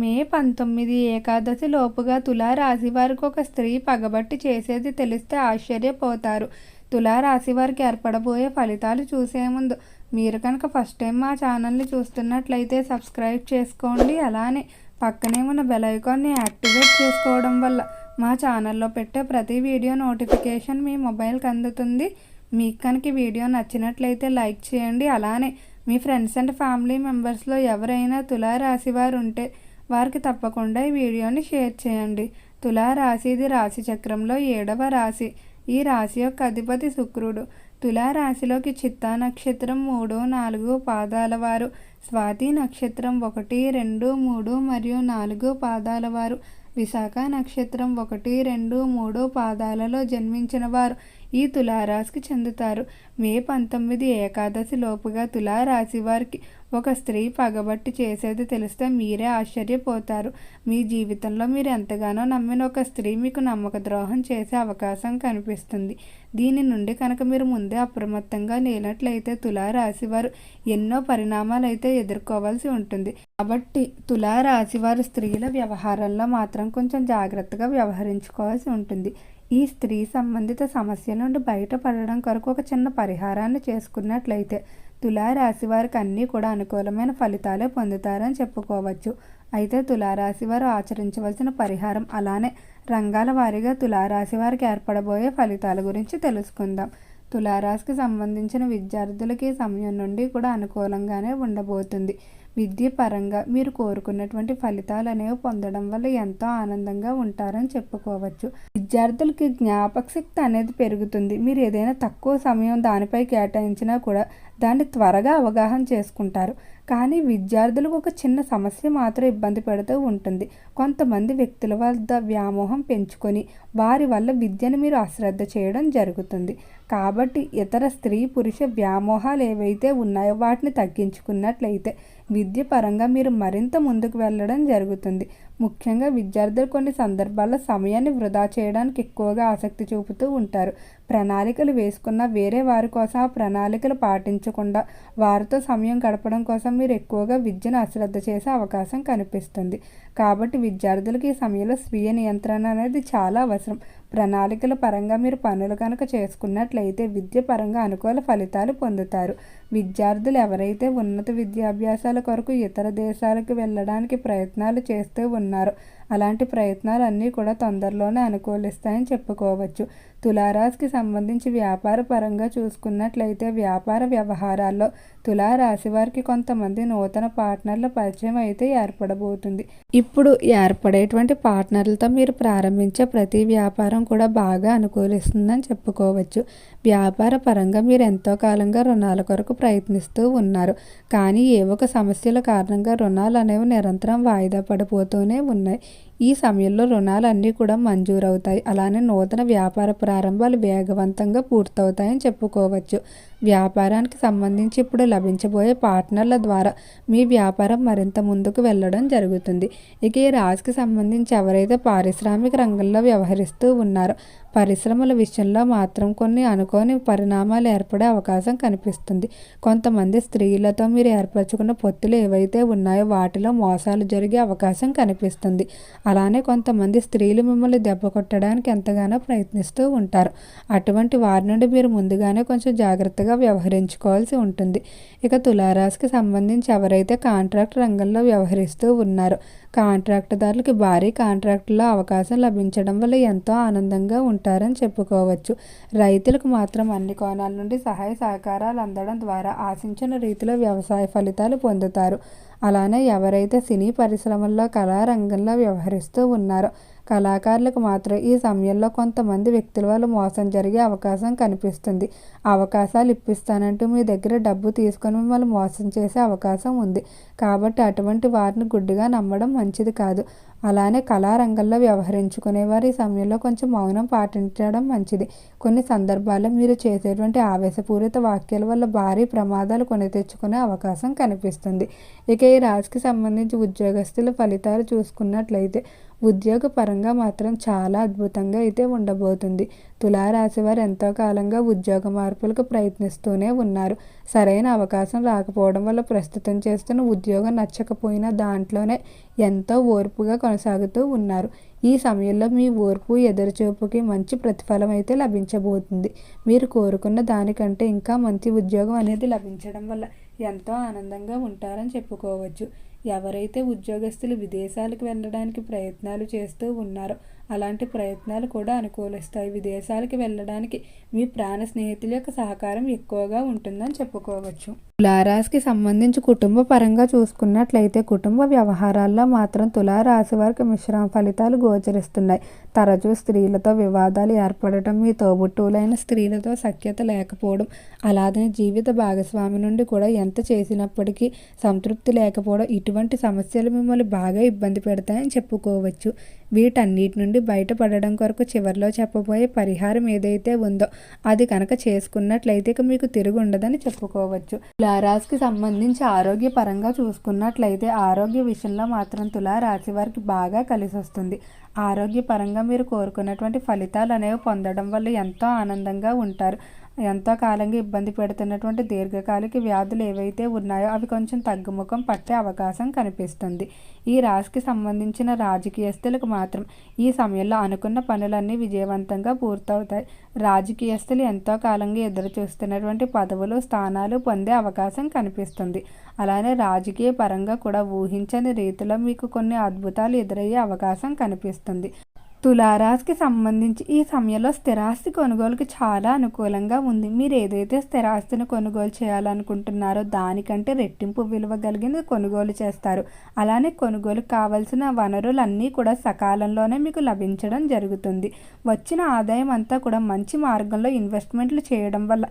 మే పంతొమ్మిది ఏకాదశి లోపుగా తులారాశి వారికి ఒక స్త్రీ పగబట్టి చేసేది తెలిస్తే ఆశ్చర్యపోతారు. తులారాశి వారికి ఏర్పడబోయే ఫలితాలు చూసే ముందు మీరు కనుక ఫస్ట్ టైం మా ఛానల్ని చూస్తున్నట్లయితే సబ్స్క్రైబ్ చేసుకోండి. అలానే పక్కనే ఉన్న బెల్ ఐకాన్ని యాక్టివేట్ చేసుకోవడం వల్ల మా ఛానల్లో పెట్టే ప్రతి వీడియో నోటిఫికేషన్ మీ మొబైల్కి అందుతుంది. మీకు కనుక వీడియో నచ్చినట్లయితే లైక్ చేయండి. అలానే మీ ఫ్రెండ్స్ అండ్ ఫ్యామిలీ మెంబర్స్లో ఎవరైనా తులారాశి వారు ఉంటే వారికి తప్పకుండా ఈ వీడియోని షేర్ చేయండి. తులారాశి ఇది రాశి చక్రంలో ఏడవ రాశి. ఈ రాశి యొక్క అధిపతి శుక్రుడు. తులారాశిలోకి చిత్తా నక్షత్రం మూడు నాలుగు పాదాల వారు. స్వాతి నక్షత్రం ఒకటి రెండు మూడు మరియు నాలుగు పాదాల వారు. విశాఖ నక్షత్రం ఒకటి రెండు మూడు పాదాలలో జన్మించిన వారు. ఈ తులారాశికి చెందుతారు. మే పంతొమ్మిది ఏకాదశి లోపుగా తులారాశి వారికి ఒక స్త్రీ పగబట్టి చేసేది తెలిస్తే మీరే ఆశ్చర్యపోతారు. మీ జీవితంలో మీరు ఎంతగానో నమ్మిన ఒక స్త్రీ మీకు నమ్మక ద్రోహం చేసే అవకాశం కనిపిస్తుంది. దీని నుండి కనుక మీరు ముందే అప్రమత్తంగా లేనట్లయితే తులారాశి వారు ఎన్నో పరిణామాలు అయితే ఎదుర్కోవాల్సి ఉంటుంది. కాబట్టి తులారాశి వారు స్త్రీల వ్యవహారంలో మాత్రం కొంచెం జాగ్రత్తగా వ్యవహరించుకోవాల్సి ఉంటుంది. ఈ స్త్రీ సంబంధిత సమస్య నుండి బయటపడడం కొరకు ఒక చిన్న పరిహారాన్ని చేసుకున్నట్లయితే తులారాశి వారికి అన్నీ కూడా అనుకూలమైన ఫలితాలే పొందుతారని చెప్పుకోవచ్చు. అయితే తులారాశి వారు ఆచరించవలసిన పరిహారం అలానే రంగాల వారీగా తులారాశి వారికి ఏర్పడబోయే ఫలితాల గురించి తెలుసుకుందాం. తులారాశికి సంబంధించిన విద్యార్థులకి సమయం నుండి కూడా అనుకూలంగానే ఉండబోతుంది. విద్య పరంగా మీరు కోరుకున్నటువంటి ఫలితాలు అనేవి పొందడం వల్ల ఎంతో ఆనందంగా ఉంటారని చెప్పుకోవచ్చు. విద్యార్థులకి జ్ఞాపక శక్తి అనేది పెరుగుతుంది. మీరు ఏదైనా తక్కువ సమయం దానిపై కేటాయించినా కూడా దాన్ని త్వరగా అవగాహన చేసుకుంటారు. కానీ విద్యార్థులకు ఒక చిన్న సమస్య మాత్రం ఇబ్బంది పెడుతూ ఉంటుంది. కొంతమంది వ్యక్తుల వద్ద వ్యామోహం పెంచుకొని వారి వల్ల విద్యను మీరు అశ్రద్ధ చేయడం జరుగుతుంది. కాబట్టి ఇతర స్త్రీ పురుష వ్యామోహాలు ఏవైతే ఉన్నాయో వాటిని తగ్గించుకున్నట్లయితే విద్య పరంగా మీరు మరింత ముందుకు వెళ్ళడం జరుగుతుంది. ముఖ్యంగా విద్యార్థులు కొన్ని సందర్భాల్లో సమయాన్ని వృధా చేయడానికి ఎక్కువగా ఆసక్తి చూపుతూ ఉంటారు. ప్రణాళికలు వేసుకున్న వేరే వారి కోసం ఆ ప్రణాళికలు పాటించకుండా వారితో సమయం గడపడం కోసం మీరు ఎక్కువగా విద్యను అశ్రద్ధ చేసే అవకాశం కనిపిస్తుంది. కాబట్టి విద్యార్థులకు ఈ సమయంలో స్వీయ నియంత్రణ అనేది చాలా అవసరం. ప్రణాళికల పరంగా మీరు పనులు కనుక చేసుకున్నట్లయితే విద్య పరంగా అనుకూల ఫలితాలు పొందుతారు. విద్యార్థులు ఎవరైతే ఉన్నత విద్యాభ్యాసాల కొరకు ఇతర దేశాలకు వెళ్ళడానికి ప్రయత్నాలు చేస్తూ ఉన్నారో అలాంటి ప్రయత్నాలు అన్నీ కూడా తొందరలోనే అనుకూలిస్తాయని చెప్పుకోవచ్చు. తులారాశికి సంబంధించి వ్యాపార పరంగా చూసుకున్నట్లయితే వ్యాపార వ్యవహారాల్లో తులారాశి వారికి కొంతమంది నూతన పార్ట్నర్ల పరిచయం అయితే ఏర్పడబోతుంది. ఇప్పుడు ఏర్పడేటువంటి పార్ట్నర్లతో మీరు ప్రారంభించే ప్రతి వ్యాపారం కూడా బాగా అనుకూలిస్తుందని చెప్పుకోవచ్చు. వ్యాపార పరంగా మీరు ఎంతో కాలంగా రుణాల కొరకు ప్రయత్నిస్తూ ఉన్నారు. కానీ ఏ ఒక సమస్యల కారణంగా రుణాలు అనేవి నిరంతరం వాయిదా పడిపోతూనే ఉన్నాయి. ఈ సమయంలో రుణాలన్నీ కూడా మంజూరవుతాయి. అలానే నూతన వ్యాపార ప్రారంభాలు వేగవంతంగా పూర్తవుతాయని చెప్పుకోవచ్చు. వ్యాపారానికి సంబంధించి ఇప్పుడు లభించబోయే పార్ట్నర్ల ద్వారా మీ వ్యాపారం మరింత ముందుకు వెళ్ళడం జరుగుతుంది. ఇక ఈ రాశికి సంబంధించి ఎవరైతే పారిశ్రామిక రంగంలో వ్యవహరిస్తూ ఉన్నారో పరిశ్రమల విషయంలో మాత్రం కొన్ని అనుకోని పరిణామాలు ఏర్పడే అవకాశం కనిపిస్తుంది. కొంతమంది స్త్రీలతో మీరు ఏర్పరచుకున్న పొత్తులు ఏవైతే ఉన్నాయో వాటిలో మోసాలు జరిగే అవకాశం కనిపిస్తుంది. అలానే కొంతమంది స్త్రీలు మిమ్మల్ని దెబ్బ కొట్టడానికి ఎంతగానో ప్రయత్నిస్తూ ఉంటారు. అటువంటి వారి నుండి మీరు ముందుగానే కొంచెం జాగ్రత్తగా వ్యవహరించుకోవాల్సి ఉంటుంది. ఇక తులారాశికి సంబంధించి ఎవరైతే కాంట్రాక్ట్ రంగంలో వ్యవహరిస్తూ ఉన్నారో కాంట్రాక్టుదారులకి భారీ కాంట్రాక్టులో అవకాశం లభించడం వల్ల ఎంతో ఆనందంగా ఉంటారని చెప్పుకోవచ్చు. రైతులకు మాత్రం అన్ని కోణాల నుండి సహాయ సహకారాలు అందడం ద్వారా ఆశించిన రీతిలో వ్యవసాయ ఫలితాలు పొందుతారు. అలానే ఎవరైతే సినీ పరిశ్రమల్లో కళారంగంలో వ్యవహరిస్తూ ఉన్నారో కళాకారులకు మాత్రం ఈ సమయంలో కొంతమంది వ్యక్తుల వల్ల మోసం జరిగే అవకాశం కనిపిస్తుంది. అవకాశాలు ఇప్పిస్తానంటూ మీ దగ్గర డబ్బు తీసుకొని మిమ్మల్ని మోసం చేసే అవకాశం ఉంది. కాబట్టి అటువంటి వారిని గుడ్డిగా నమ్మడం మంచిది కాదు. అలానే కళారంగంలో వ్యవహరించుకునేవారు ఈ సమయంలో కొంచెం మౌనం పాటించడం మంచిది. కొన్ని సందర్భాల్లో మీరు చేసేటువంటి ఆవేశపూరిత వాక్యాల వల్ల భారీ ప్రమాదాలు కొని తెచ్చుకునే అవకాశం కనిపిస్తుంది. ఇక ఈ రాశికి సంబంధించి ఉద్యోగస్తుల ఫలితాలు చూసుకున్నట్లయితే ఉద్యోగపరంగా మాత్రం చాలా అద్భుతంగా అయితే ఉండబోతుంది. తులారాశి వారు ఎంతో కాలంగా ఉద్యోగ మార్పులకు ప్రయత్నిస్తూనే ఉన్నారు. సరైన అవకాశం రాకపోవడం వల్ల ప్రస్తుతం చేస్తున్న ఉద్యోగం నచ్చకపోయినా దాంట్లోనే ఎంతో ఓర్పుగా కొనసాగుతూ ఉన్నారు. ఈ సమయంలో మీ ఓర్పు ఎదురుచూపుకి మంచి ప్రతిఫలం అయితే లభించబోతుంది. మీరు కోరుకున్న దానికంటే ఇంకా మంచి ఉద్యోగం అనేది లభించడం వల్ల ఎంతో ఆనందంగా ఉంటారని చెప్పుకోవచ్చు. ఎవరైతే ఉద్యోగస్తులు విదేశాలకు వెళ్ళడానికి ప్రయత్నాలు చేస్తూ ఉన్నారో అలాంటి ప్రయత్నాలు కూడా అనుకూలిస్తాయి. విదేశాలకు వెళ్ళడానికి మీ ప్రాణ స్నేహితుల యొక్క సహకారం ఎక్కువగా ఉంటుందని చెప్పుకోవచ్చు. తులారాశికి సంబంధించి కుటుంబ పరంగా చూసుకున్నట్లయితే కుటుంబ వ్యవహారాల్లో మాత్రం తులారాశి వారికి మిశ్రమ ఫలితాలు గోచరిస్తున్నాయి. తరచూ స్త్రీలతో వివాదాలు ఏర్పడటం మీ తోబుట్టువులైన స్త్రీలతో సఖ్యత లేకపోవడం అలాగే జీవిత భాగస్వామి నుండి కూడా ఎంత చేసినప్పటికీ సంతృప్తి లేకపోవడం ఇటువంటి సమస్యలు మిమ్మల్ని బాగా ఇబ్బంది పెడతాయని చెప్పుకోవచ్చు. వీటన్నిటి నుండి బయటపడడం కొరకు చివరిలో చెప్పబోయే పరిహారం ఏదైతే ఉందో అది కనుక చేసుకున్నట్లయితే ఇక మీకు తిరుగు ఉండదని చెప్పుకోవచ్చు. తులారాశికి సంబంధించి ఆరోగ్య పరంగా చూసుకున్నట్లయితే ఆరోగ్య విషయంలో మాత్రం తులారాశి వారికి బాగా కలిసి వస్తుంది ఆరోగ్యపరంగా మీరు కోరుకున్నటువంటి ఫలితాలు అనేవి పొందడం వల్ల ఎంతో ఆనందంగా ఉంటారు. ఎంతో కాలంగా ఇబ్బంది పెడుతున్నటువంటి దీర్ఘకాలిక వ్యాధులు ఏవైతే ఉన్నాయో అవి కొంచెం తగ్గుముఖం పట్టే అవకాశం కనిపిస్తుంది. ఈ రాశికి సంబంధించిన రాజకీయస్తులకు మాత్రం ఈ సమయంలో అనుకున్న పనులన్నీ విజయవంతంగా పూర్తవుతాయి. రాజకీయస్తులు ఎంతో కాలంగా ఎదురు చూస్తున్నటువంటి పదవులు స్థానాలు పొందే అవకాశం కనిపిస్తుంది. అలానే రాజకీయ పరంగా కూడా ఊహించని రీతిలో మీకు కొన్ని అద్భుతాలు ఎదురయ్యే అవకాశం కనిపిస్తుంది. తులారాశికి సంబంధించి ఈ సమయంలో స్థిరాస్తి కొనుగోలుకి చాలా అనుకూలంగా ఉంది. మీరు ఏదైతే స్థిరాస్తిని కొనుగోలు చేయాలనుకుంటున్నారో దానికంటే రెట్టింపు విలువ కలిగింది కొనుగోలు చేస్తారు. అలానే కొనుగోలు కావలసిన వనరులన్నీ కూడా సకాలంలోనే మీకు లభించడం జరుగుతుంది. వచ్చిన ఆదాయం అంతా కూడా మంచి మార్గంలో ఇన్వెస్ట్మెంట్లు చేయడం వల్ల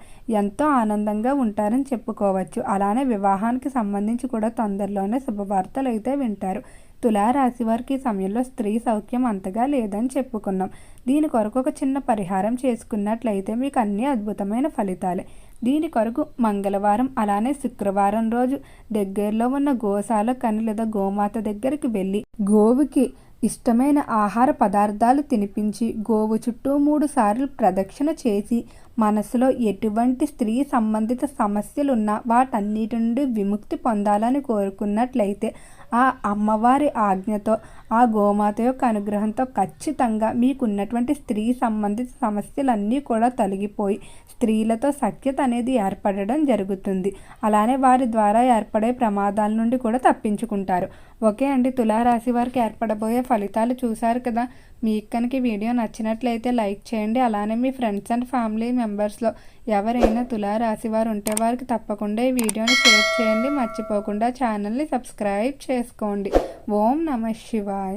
ఎంతో ఆనందంగా ఉంటారని చెప్పుకోవచ్చు. అలానే వివాహానికి సంబంధించి కూడా తొందరలోనే శుభవార్తలు అయితే వింటారు. తులారాశి వారికి సమయంలో స్త్రీ సౌఖ్యం అంతగా లేదని చెప్పుకున్నాం. దీని కొరకు ఒక చిన్న పరిహారం చేసుకున్నట్లయితే మీకు అన్ని అద్భుతమైన ఫలితాలే. దీని కొరకు మంగళవారం అలానే శుక్రవారం రోజు దగ్గరలో ఉన్న గోశాల కని లేదా గోమాత దగ్గరికి వెళ్ళి గోవుకి ఇష్టమైన ఆహార పదార్థాలు తినిపించి గోవు చుట్టూ మూడు సార్లు ప్రదక్షిణ చేసి మనసులో ఎటువంటి స్త్రీ సంబంధిత సమస్యలున్నా వాటన్నిటి నుండి విముక్తి పొందాలని కోరుకున్నట్లయితే ఆ అమ్మవారి ఆజ్ఞతో ఆ గోమాత యొక్క అనుగ్రహంతో ఖచ్చితంగా మీకున్నటువంటి స్త్రీ సంబంధిత సమస్యలన్నీ కూడా తొలగిపోయి స్త్రీలతో సఖ్యత అనేది ఏర్పడడం జరుగుతుంది. అలానే వారి ద్వారా ఏర్పడే ప్రమాదాల నుండి కూడా తప్పించుకుంటారు. ఓకే అండి తులారాశి వారికి ఏర్పడబోయే ఫలితాలు చూశారు కదా? మీకు కనుక వీడియో నచ్చినట్లయితే లైక్ చేయండి. అలానే మీ ఫ్రెండ్స్ అండ్ ఫ్యామిలీ మెంబర్స్లో ఎవరైనా తులారాశి వారు ఉంటే వారికి తప్పకుండా ఈ వీడియోని షేర్ చేయండి. మర్చిపోకుండా ఛానల్ని సబ్స్క్రైబ్ చేసుకోండి. ఓం నమ శివాయ.